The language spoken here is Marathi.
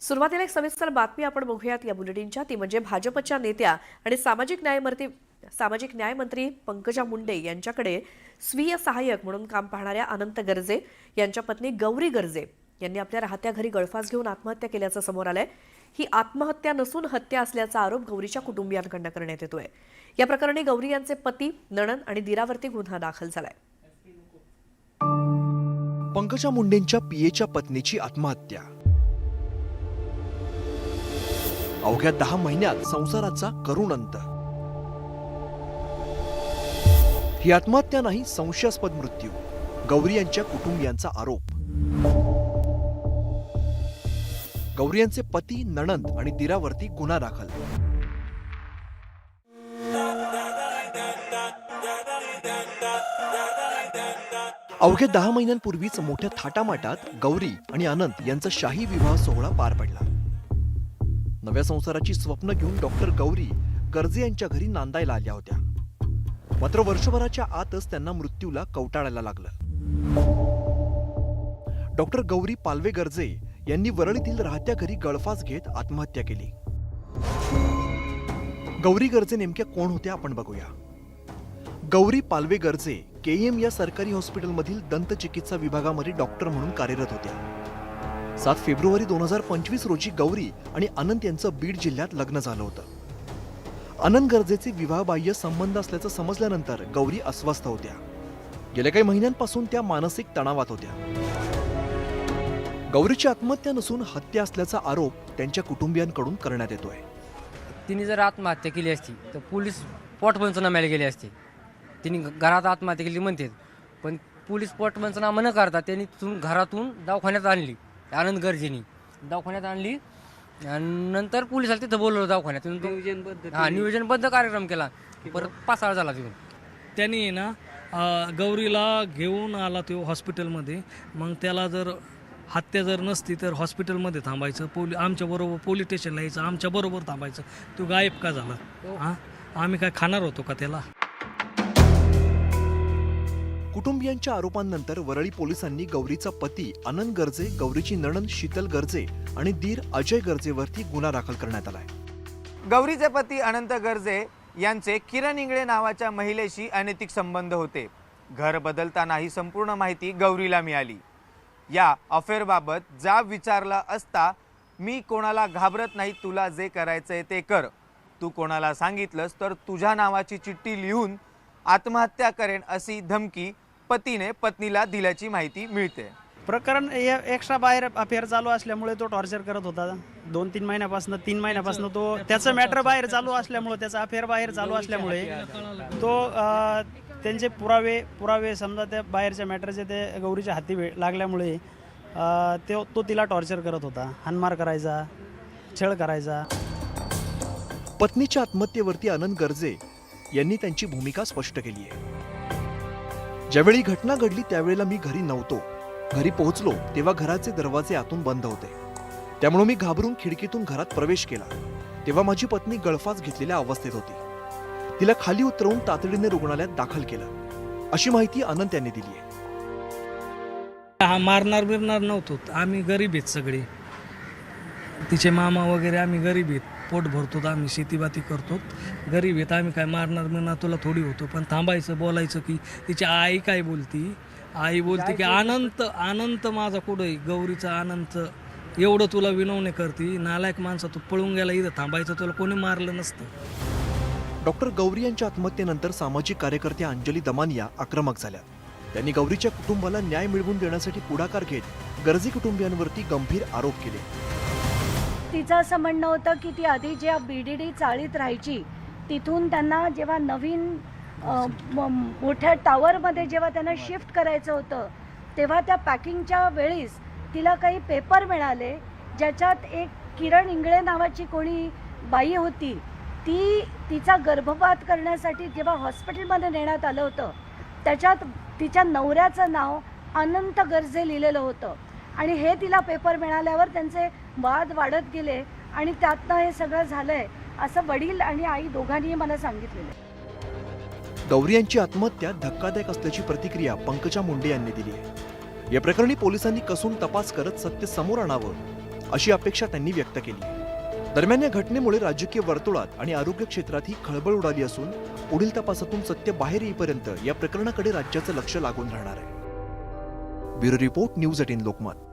सुरुवातीला एक सविस्तर बातमी आपण बघूयात या बुलेटिनच्या. ती म्हणजे भाजपच्या नेत्या आणि सामाजिक न्यायमंत्री सामाजिक न्यायमंत्री पंकजा मुंडे यांच्याकडे स्वीय सहाय्यक म्हणून काम पाहणाऱ्या अनंत गर्जे यांच्या पत्नी गौरी गर्जे यांनी आपल्या राहत्या घरी गळफास घेऊन आत्महत्या केल्याचं समोर आलंय. ही आत्महत्या नसून हत्या असल्याचा आरोप गौरीच्या कुटुंबियांकडनं करण्यात येतोय. या प्रकरणी गौरी यांचे पती नणन आणि दिरावरती गुन्हा दाखल झालाय. पंकजा मुंडेंच्या पीएच्या पत्नीची आत्महत्या. अवघ्या दहा महिन्यात संसाराचा करुण अंत ही आत्महत्या नाही संशयास्पद मृत्यू. गौरी यांच्या कुटुंबियांचा आरोप. गौरी यांचे पती नणंद आणि दिरावरती गुन्हा दाखल. अवघ्या दहा महिन्यांपूर्वीच मोठ्या थाटामाटात गौरी आणि अनंत यांचा शाही विवाह सोहळा पार पडला. नव्या संसाराची स्वप्न घेऊन डॉक्टर गौरी गर्जे यांच्या घरी नांदायला आल्या होत्या. मात्र वर्षभराच्या आतच त्यांना मृत्यूला कवटाळायला लागलं. डॉक्टर गौरी पालवे गर्जे यांनी वरळीतील राहत्या घरी गळफास घेत आत्महत्या केली. गौरी गर्जे नेमक्या कोण होत्या आपण बघूया. गौरी पालवे गर्जे केईएम या सरकारी हॉस्पिटलमधील दंतचिकित्सा विभागामध्ये डॉक्टर म्हणून कार्यरत होत्या. सात फेब्रुवारी दोन हजार पंचवीस रोजी गौरी आणि अनंत यांचं बीड जिल्ह्यात लग्न झालं होतं. अनंत गरजेचे विवाहबाह्य संबंध असल्याचं समजल्यानंतर गौरी अस्वस्थ होत्या. गेल्या काही महिन्यांपासून त्या मानसिक तणावात होत्या. गौरीची आत्महत्या नसून हत्या असल्याचा आरोप त्यांच्या कुटुंबियांकडून करण्यात येतोय. तिने जर आत्महत्या केली असती तर पोलीस पोट पंचनाम्याला गेले असते. तिने घरात आत्महत्या केली म्हणते. पण पोलीस पोट पंचनामा न करता त्यांनी घरातून दवाखान्यात आणली. आनंद गरजेनी. दवाखान्यात आणली. आणि नंतर पोलिसाला तिथं बोलवलं दवाखान्यात. हा नियोजनबद्ध कार्यक्रम केला. परत पासाळ झाला तिथून त्यांनी आहे ना अं, गौरीला घेऊन आला तो हॉस्पिटलमध्ये. मग त्याला जर हत्या जर नसती तर हॉस्पिटलमध्ये थांबायचं. पोली आमच्याबरोबर पोलीस स्टेशनला यायचं. आमच्याबरोबर थांबायचं. तो गायब का झाला? हां? आम्ही काय खाणार होतो का त्याला? कुटुंबियांच्या आरोपांनंतर वरळी पोलिसांनी गौरीचा पती आनंद गर्जे गौरीची नणंद शीतल गर्जे आणि दीर अजय गर्जेवरती गुन्हा दाखल करण्यात आलाय. गौरीचे पती अनंत गर्जे यांचे किरण इंगळे नावाच्या महिलेशी अनैतिक संबंध होते. घर बदलताना ही संपूर्ण माहिती गौरीला मिळाली. या अफेअरबाबत जाब विचारला असता मी कोणाला घाबरत नाही तुला जे करायचंय ते कर. तू कोणाला सांगितलंस तर तुझ्या नावाची चिठ्ठी लिहून आत्महत्या करेन अशी धमकी पतीने पत्नीला दिल्याची माहिती मिळते. प्रकरण ए- एक्स्ट्रा बाहेर अफेअर चालू असल्यामुळे तो टॉर्चर करत होता. दोन तीन महिन्यापासून तीन महिन्यापासून तो त्याचं मॅटर बाहेर चालू असल्यामुळे त्याचा अफेअर बाहेर चालू असल्यामुळे तो त्यांचे पुरावे पुरावे समजा त्या बाहेरच्या मॅटरचे ते गौरीच्या हाती वे- लागल्यामुळे तो तो तिला टॉर्चर करत होता. हानमार करायचा छळ करायचा. पत्नीच्या आत्महत्येवरती आनंद गर्जे. यांनी त्यांची भूमिका स्पष्ट केली आहे. ज्यावेळी घटना घडली त्यावेळेला मी घरी नव्हतो. घरी पोहोचलो तेव्हा घराचे दरवाजे आतून बंद होते. त्यामुळे मी घाबरून खिडकीतून घरात प्रवेश केला. तेव्हा माझी पत्नी गळफास घेतलेल्या अवस्थेत होती. तिला खाली उतरवून तातडीने रुग्णालयात दाखल केलं. अशी माहिती अनंत यांनी दिली आहे. मारणार बिरणार नव्हतो. आम्ही गरीब आहेत सगळे. तिचे मामा वगैरे आम्ही गरीब आहेत. पोट भरतो आम्ही शेतीबाती करतो गरीब आहेत आम्ही काय मारणार बिरणार तुला थोडी होतो. पण थांबायचं बोलायचं की तिची आई काय बोलती? आई बोलते की अनंत अनंत माझा कुठं आहे? गौरीचा अनंत. एवढं तुला विनवणे करते. नालायक माणसं तू पळून गेला इथं थांबायचं तुला कोणी मारलं नसतं. डॉक्टर गौरी यांच्या आत्महत्येनंतर सामाजिक कार्यकर्त्या अंजली दमानिया आक्रमक झाल्या. त्यांनी गौरीच्या कुटुंबाला न्याय मिळवून देण्यासाठी पुढाकार घेत गरजी कुटुंबियांवरती गंभीर आरोप केले. तिचं असं म्हणणं होतं की ती आधी ज्या बी डी डी चाळीत राहायची तिथून त्यांना जेव्हा नवीन मोठ्या टावरमध्ये जेव्हा त्यांना शिफ्ट करायचं होतं तेव्हा त्या पॅकिंगच्या वेळीस तिला काही पेपर मिळाले ज्याच्यात एक किरण इंगळे नावाची कोणी बाई होती ती तिचा गर्भपात करण्यासाठी जेव्हा हॉस्पिटलमध्ये नेण्यात आलं होतं त्याच्यात तिच्या नवऱ्याचं नाव अनंत गर्जे लिहिलेलं होतं. आणि हे तिला पेपर मिळाल्यावर त्यांचे वाद वाढत गेले आणि त्यातनं हे सगळं झालंय असं वडील आणि आई दोघांनीही मला सांगितलेलं गौरी यांची आत्महत्या धक्कादायक असल्याची प्रतिक्रिया पंकजा मुंडे यांनी दिली आहे. या प्रकरणी पोलिसांनी कसून तपास करत सत्य समोर आणावं अशी अपेक्षा त्यांनी व्यक्त केली दरम्यान या घटनेमुळे राजकीय वर्तुळात आणि आरोग्य क्षेत्रात ही खळबळ उडाली असून पुढील तपासातून सत्य बाहेर येईपर्यंत या प्रकरणाकडे राज्याचं लक्ष लागून राहणार आहे. Bureau report news eighteen Lokmat.